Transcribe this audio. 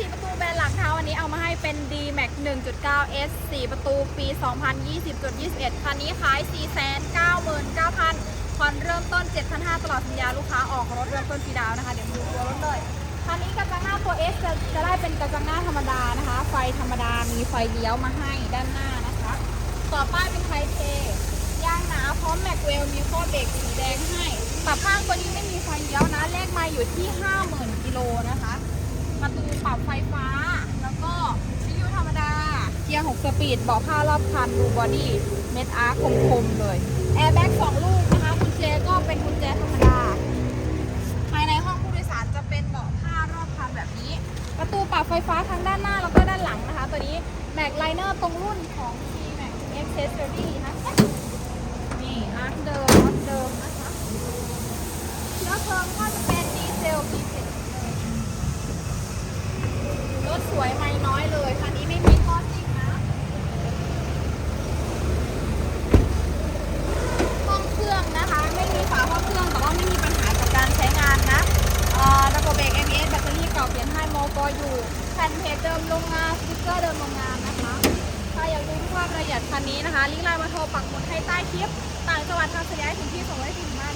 4 ประตูแบรนด์หลักนะคะวันนี้เอามาให้เป็น D Max 1.9 S 4 ประตูปี 2020.21 คันนี้ขาย 499,000ผ่อนเริ่มต้น 7,500ตลอดสัญญาลูกค้าออกรถเริ่มต้นฟรีดาวนะคะ เดี๋ยวมาดูตัวรถเลย คันนี้กระจังหน้าตัว S จะจะได้เป็นกระจังหน้าธรรมดานะคะ ไฟธรรมดา มีไฟเลี้ยวมาให้ด้านหน้านะคะ ต่อป้ายเป็นไทเทยางหนาพร้อมแม็กเวลมีโคดเบรกสีแดงให้ปรับข้างตัวนี้ไม่มีไฟเลี้ยวนะ เลขไมาอยู่ที่ 50,000กิโลนะคะ ปรับไฟฟ้า แล้วก็วิทยุธรรมดา เกียร์6สปีดเบาะผ้ารอบคันดูบอดี้เม็ดอาร์คคมๆเลย แอร์แบ็ก2ลูกนะคะกุญแจก็เป็นกุญแจธรรมดา ภายในห้องผู้โดยสารจะเป็นเบาะผ้ารอบคันแบบนี้ ประตูปรับไฟฟ้าทั้งด้านหน้าแล้วก็ด้านหลังนะคะ ตัวนี้แม็กไลเนอร์ตรงรุ่นของ T Max Accessory นะคะนี่อาร์คเดิมเดิมนะคะเชื้อเพลิงก็จะเป็นดีเซล P7 เลยรถ สวยไม่น้อยเลยคันนี้ไม่มีข้อซิ่งนะห้องเครื่องนะคะ ไม่มีฝาห้องเครื่องแต่ว่าไม่มีปัญหากับการใช้งานนะระบบเบรก ABS แบตเตอรี่เก่าเปลี่ยนให้โมโกอยู่แผ่นเพจเดิมโรงงานสติ๊กเกอร์เดิมโรงงานนะคะถ้าอยากดูทุกความละเอียดคันนี้นะคะลิงก์ไลน์มาโทรปักหมุดให้ใต้คลิป ต่างจังหวัดทางสยายถึงที่ส่งไว้ถึงบ้า